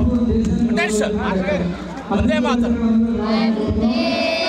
Attention! Vande Mataram!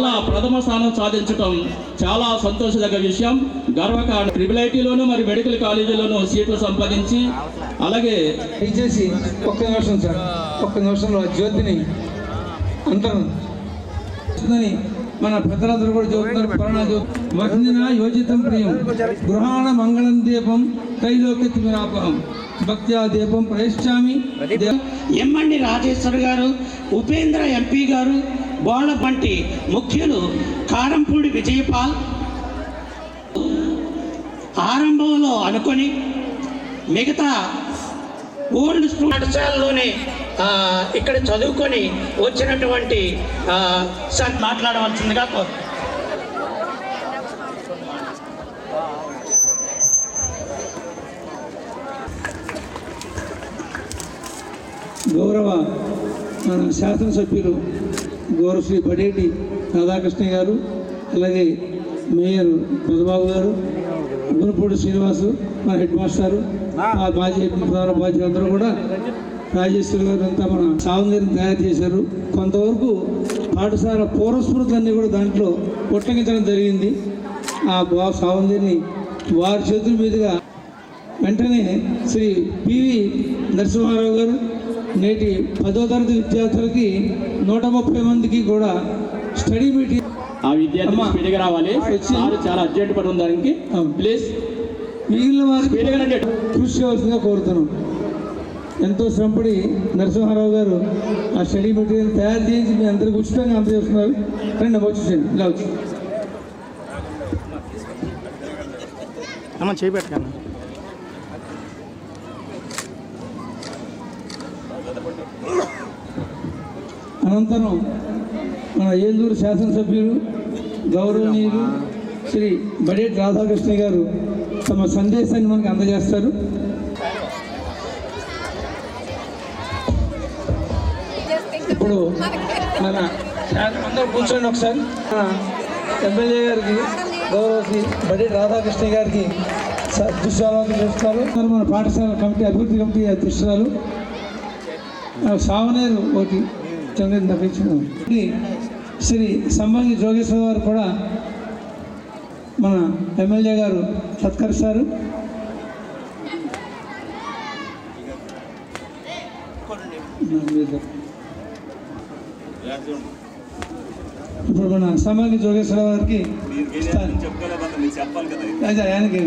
ఇలా ప్రథమ స్థానం సాధించడం చాలా సంతోషదగ్గ విషయం. గర్వకారణం. ట్రిపుల్ ఐటీలోను మరి మెడికల్ కాలేజీలోను సీట్లు సంపాదించి అలాగే దయచేసి ఒక్క నిమిషం సార్. ఒక్క నిమిషంలో ఆ జ్యోతిని అంతరం వస్తుందని మన పెద్దలందరూ కూడా కరోనా జ్యోతి వందిన యోజితం ప్రియం. గృహాణ మంగళం దీపం కైలోకి తిమిరాపహం. భక్త్యా దీపం ప్రయశ్చామి ఎమ్మండి రాజేశ్వర్ గారు ఉపేంద్ర ఎంపీ గారు బోళ వంటి ముఖ్యులు కారంపూడి విజయపాల్ ఆరంభంలో అనుకొని మిగతా ఓల్డ్ స్కూల్ పాఠశాలలోనే ఇక్కడ చదువుకొని వచ్చినటువంటి సార్ మాట్లాడవలసిందిగా కోరు గౌరవ మన శాసనసభ్యులు గౌరవ శ్రీ పడేటి రాధాకృష్ణ గారు అలాగే మేయర్ పెదబాబు గారు గురుపూడి శ్రీనివాసు మన హెడ్ మాస్టారు ఆ. బాధ్య ప్రధాన బాధ్యులందరూ కూడా రాజేశ్వరి గారు అంతా మన సాగునీరుని తయారు చేశారు. కొంతవరకు పాఠశాల పూర్వస్మృతులన్నీ కూడా దాంట్లో ఉట్టగించడం జరిగింది. ఆ బా సాగునీరుని వారి చేతుల మీదుగా వెంటనే శ్రీ పివి నరసింహారావు గారు నేటి పదో తరగతి విద్యార్థులకి నూట ముప్పై మందికి కూడా స్టడీ మీటింగ్ ఆ విద్యార్థులు అమ్మా. స్పీడ్గా రావాలి. చాలా అర్జెంట్ పడి ఉంది దానికి. ప్లీజ్ మిగిలిన వారికి కృషి చేయవలసిందిగా కోరుతున్నాం. ఎంతో శ్రమపడి నరసింహారావు గారు ఆ స్టడీ మెటీరియల్ తయారు చేసి మీ అందరికి ఉచితంగా అందజేస్తున్నారు. రండి అమ్మ వచ్చేసేయండి ఇలా వచ్చి. అమ్మ అనంతరం మన ఏలూరు శాసనసభ్యులు గౌరవనీయులు శ్రీ బడేటి రాధాకృష్ణ గారు తమ సందేశాన్ని మనకు అందజేస్తారు. ఇప్పుడు మన అందరూ కూర్చోండి ఒకసారి. ఎమ్మెల్యే గారికి గౌరవ శ్రీ బడేటి రాధాకృష్ణ గారికి దుశ్శాలను చేస్తున్నారు. మన పాఠశాల కమిటీ అభివృద్ధి కమిటీ ఆ సావనేరు ఒకటి చంద్రుని తప్పించిన శ్రీ సంబంగి జోగేశ్వర గారు కూడా మన ఎమ్మెల్యే గారు సత్కరిస్తారు ఇప్పుడు మన సంబంగి జోగేశ్వర గారికి. అదే ఆయనకి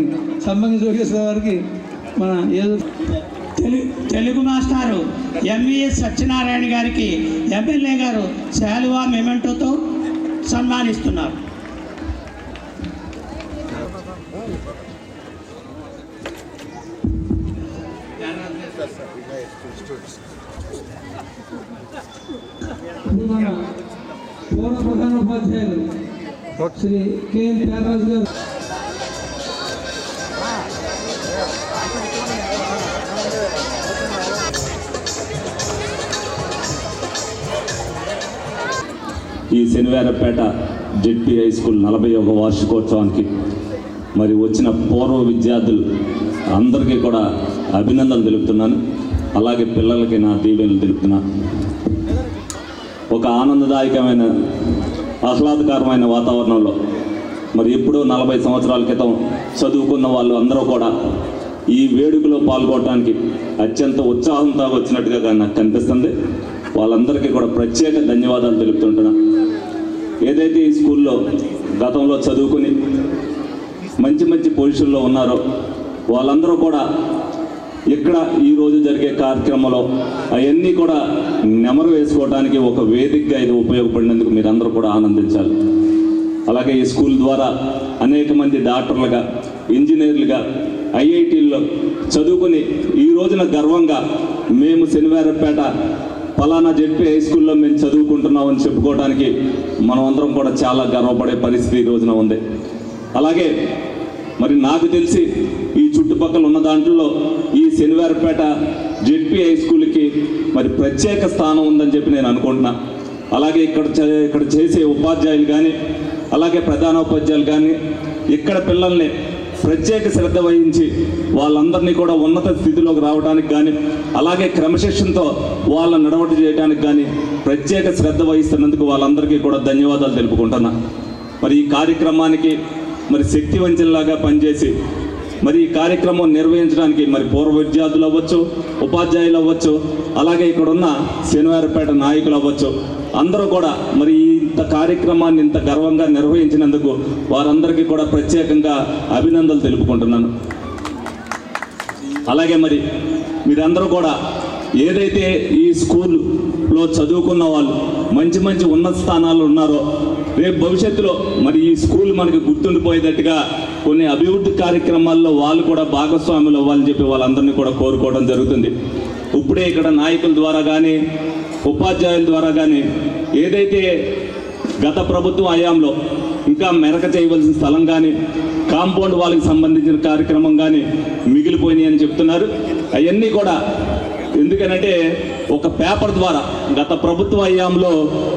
సంబంగి జోగేశ్వర గారికి మన ఏదో తెలుగు తెలుగు మాస్టారు ఎంవిఎస్ సత్యనారాయణ గారికి ఎమ్మెల్యే గారు శాలువా మెమెంటోతో సన్మానిస్తున్నారు. పూర్వ ప్రధాన ఉపాధ్యాయులు శ్రీ కెఎన్ త్యాగరాజు గారు ఈ శనివారపేట జెడ్పీ హై స్కూల్ నలభై ఒక వార్షికోత్సవానికి మరి వచ్చిన పూర్వ విద్యార్థులు అందరికీ కూడా అభినందనలు తెలుపుతున్నాను. అలాగే పిల్లలకి నా దీవెనలు తెలుపుతున్నాను. ఒక ఆనందదాయకమైన ఆహ్లాదకరమైన వాతావరణంలో మరి ఎప్పుడో నలభై సంవత్సరాల క్రితం చదువుకున్న వాళ్ళు అందరూ కూడా ఈ వేడుకలో పాల్గొనడానికి అత్యంత ఉత్సాహంతో వచ్చినట్టుగా నాకు కనిపిస్తుంది. వాళ్ళందరికీ కూడా ప్రత్యేక ధన్యవాదాలు తెలుపుతుంటున్నాను. ఏదైతే ఈ స్కూల్లో గతంలో చదువుకుని మంచి మంచి పొజిషన్లో ఉన్నారో వాళ్ళందరూ కూడా ఇక్కడ ఈ రోజు జరిగే కార్యక్రమంలో అవన్నీ కూడా నెమరు వేసుకోవడానికి ఒక వేదికగా ఇది ఉపయోగపడినందుకు మీరందరూ కూడా ఆనందించాలి. అలాగే ఈ స్కూల్ ద్వారా అనేక మంది డాక్టర్లుగా ఇంజనీర్లుగా ఐఐటీల్లో చదువుకుని ఈ రోజున గర్వంగా మేము శనివారపేట ఫలానా జెడ్పీ హై స్కూల్లో మేము చదువుకుంటున్నామని చెప్పుకోవడానికి మనం అందరం కూడా చాలా గర్వపడే పరిస్థితి ఈ రోజున ఉంది. అలాగే మరి నాకు తెలిసి ఈ చుట్టుపక్కల ఉన్న దాంట్లో ఈ శనివారపేట జెడ్పీ హై స్కూల్కి మరి ప్రత్యేక స్థానం ఉందని చెప్పి నేను అనుకుంటున్నా. అలాగే ఇక్కడ ఇక్కడ చేసే ఉపాధ్యాయులు కానీ అలాగే ప్రధానోపాధ్యాయులు కానీ ఇక్కడ పిల్లల్ని ప్రత్యేక శ్రద్ధ వహించి వాళ్ళందరినీ కూడా ఉన్నత స్థితిలోకి రావడానికి కానీ అలాగే క్రమశిక్షణతో వాళ్ళ నడవడి చేయడానికి కానీ ప్రత్యేక శ్రద్ధ వహిస్తున్నందుకు వాళ్ళందరికీ కూడా ధన్యవాదాలు తెలుపుకుంటున్నా. మరి ఈ కార్యక్రమానికి మరి శక్తి వంచనలాగా పనిచేసి మరి ఈ కార్యక్రమం నిర్వహించడానికి మరి పూర్వ విద్యార్థులు అవ్వచ్చు ఉపాధ్యాయులు అవ్వచ్చు అలాగే ఇక్కడ ఉన్న శనివారపేట నాయకులు అవ్వచ్చు అందరూ కూడా మరి ఈ ఇంత కార్యక్రమాన్ని ఇంత గర్వంగా నిర్వహించినందుకు వారందరికీ కూడా ప్రత్యేకంగా అభినందనలు తెలుపుకుంటున్నాను. అలాగే మరి మీరందరూ కూడా ఏదైతే ఈ స్కూల్లో చదువుకున్న వాళ్ళు మంచి మంచి ఉన్నత స్థానాల్లో ఉన్నారో రేపు భవిష్యత్తులో మరి ఈ స్కూల్ మనకి గుర్తుండిపోయేటట్టుగా కొన్ని అభివృద్ధి కార్యక్రమాల్లో వాళ్ళు కూడా భాగస్వాములు అవ్వాలని చెప్పి వాళ్ళందరినీ కూడా కోరుకోవడం జరుగుతుంది. ఇప్పుడే ఇక్కడ నాయకుల ద్వారా కానీ ఉపాధ్యాయుల ద్వారా కానీ ఏదైతే గత ప్రభుత్వం హయాంలో ఇంకా మెరక చేయవలసిన స్థలం కానీ కాంపౌండ్ వాళ్ళకి సంబంధించిన కార్యక్రమం కానీ మిగిలిపోయినాయి అని చెప్తున్నారు. అవన్నీ కూడా ఎందుకనంటే ఒక పేపర్ ద్వారా గత ప్రభుత్వ హయాంలో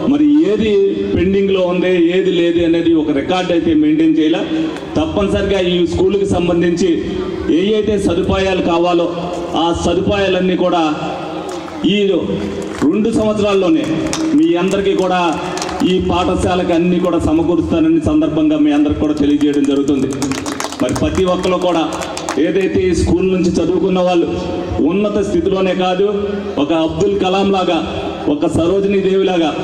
మరి ఏది పెండింగ్లో ఉంది ఏది లేదు అనేది ఒక రికార్డ్ అయితే మెయింటైన్ చేయాల? తప్పనిసరిగా ఈ స్కూల్కి సంబంధించి ఏ అయితే సదుపాయాలు కావాలో ఆ సదుపాయాలన్నీ కూడా ఈ రెండు సంవత్సరాల్లోనే మీ అందరికీ కూడా ఈ పాఠశాలకు అన్ని కూడా సమకూరుస్తానని సందర్భంగా మీ అందరికి కూడా తెలియజేయడం జరుగుతుంది. మరి ప్రతి ఒక్కరు కూడా ఏదైతే ఈ స్కూల్ నుంచి చదువుకున్న వాళ్ళు ఉన్నత స్థితిలోనే కాదు ఒక అబ్దుల్ కలాం లాగా ఒక సరోజినీ దేవిలాగా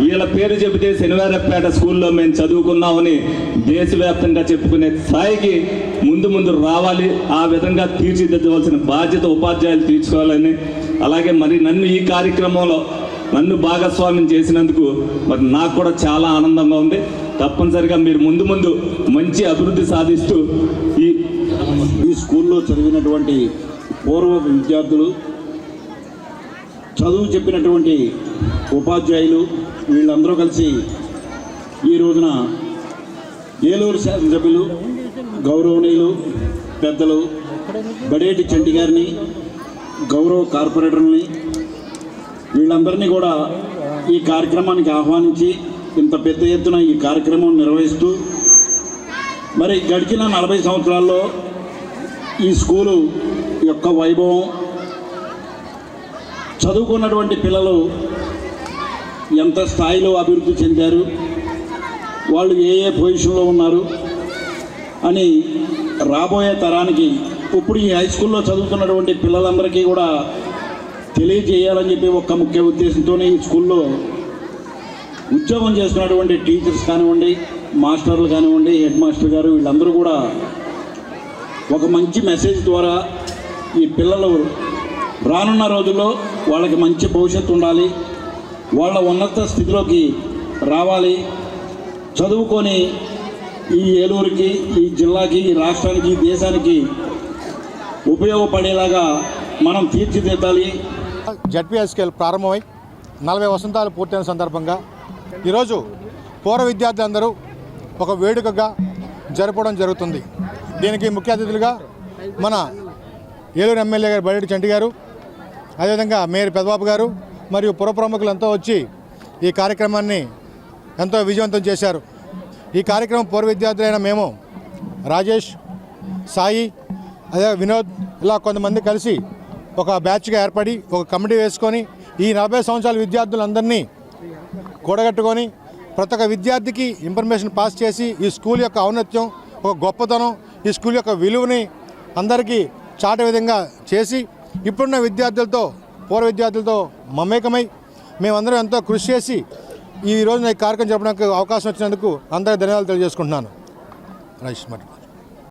వీళ్ళ పేరు చెబితే శనివారపేట స్కూల్లో మేము చదువుకున్నామని దేశవ్యాప్తంగా చెప్పుకునే స్థాయికి ముందు ముందు రావాలి. ఆ విధంగా తీర్చిదిద్దవలసిన బాధ్యత ఉపాధ్యాయులు తీర్చుకోవాలని. అలాగే మరి నన్ను ఈ కార్యక్రమంలో నన్ను భాగస్వామ్యం చేసినందుకు మరి నాకు కూడా చాలా ఆనందంగా ఉంది. తప్పనిసరిగా మీరు ముందు ముందు మంచి అభివృద్ధి సాధిస్తూ ఈ ఈ స్కూల్లో చదివినటువంటి పూర్వ విద్యార్థులు చదువు చెప్పినటువంటి ఉపాధ్యాయులు వీళ్ళందరూ కలిసి ఈ రోజున ఏలూరు శాసనసభ్యులు గౌరవనీయులు పెద్దలు బడేటి చంటి గారిని గౌరవ కార్పొరేటర్ని వీళ్ళందరినీ కూడా ఈ కార్యక్రమానికి ఆహ్వానించి ఇంత పెద్ద ఎత్తున ఈ కార్యక్రమం నిర్వహిస్తూ మరి గడిచిన నలభై సంవత్సరాల్లో ఈ స్కూలు యొక్క వైభవం చదువుకున్నటువంటి పిల్లలు ఎంత స్థాయిలో అభివృద్ధి చెందారు వాళ్ళు ఏ ఏ పొజిషన్లో ఉన్నారు అని రాబోయే తరానికి ఇప్పుడు ఈ హై స్కూల్లో చదువుతున్నటువంటి పిల్లలందరికీ కూడా తెలియజేయాలని చెప్పి ఒక ముఖ్య ఉద్దేశంతోనే ఈ స్కూల్లో ఉద్యోగం చేస్తున్నటువంటి టీచర్స్ కానివ్వండి మాస్టర్లు కానివ్వండి హెడ్ మాస్టర్ గారు వీళ్ళందరూ కూడా ఒక మంచి మెసేజ్ ద్వారా ఈ పిల్లలు రానున్న రోజుల్లో వాళ్ళకి మంచి భవిష్యత్తు ఉండాలి వాళ్ళ ఉన్నత స్థితిలోకి రావాలి. చదువుకొని ఈ ఏలూరుకి ఈ జిల్లాకి ఈ రాష్ట్రానికి ఈ దేశానికి ఉపయోగపడేలాగా మనం తీర్చిదిద్దాలి. జడ్పీఎస్కేల్ ప్రారంభమై నలభై వసంతాలు పూర్తయిన సందర్భంగా ఈరోజు పూర్వ విద్యార్థులందరూ ఒక వేడుకగా జరపడం జరుగుతుంది. దీనికి ముఖ్య అతిథులుగా మన ఏలూరు ఎమ్మెల్యే గారు బడేటి చంటి గారు అదేవిధంగా మేయర్ పెదబాబు గారు మరియు పుర ప్రముఖులంతా వచ్చి ఈ కార్యక్రమాన్ని ఎంతో విజయవంతం చేశారు. ఈ కార్యక్రమం పూర్వ విద్యార్థులైన మేము రాజేష్ సాయి అదే వినోద్ ఇలా కొంతమంది కలిసి ఒక బ్యాచ్గా ఏర్పడి ఒక కమిటీ వేసుకొని ఈ నలభై సంవత్సరాల విద్యార్థులందరినీ కూడగట్టుకొని ప్రతి ఒక్క విద్యార్థికి ఇన్ఫర్మేషన్ పాస్ చేసి ఈ స్కూల్ యొక్క ఔన్నత్యం ఒక గొప్పతనం ఈ స్కూల్ యొక్క విలువని అందరికీ చాటే విధంగా చేసి ఇప్పుడున్న విద్యార్థులతో పూర్వ విద్యార్థులతో మమేకమై మేమందరం ఎంతో కృషి చేసి ఈ రోజున ఈ కార్యక్రమం చెప్పడానికి అవకాశం వచ్చినందుకు అందరికీ ధన్యవాదాలు తెలియజేసుకుంటున్నాను. రైస్ మరి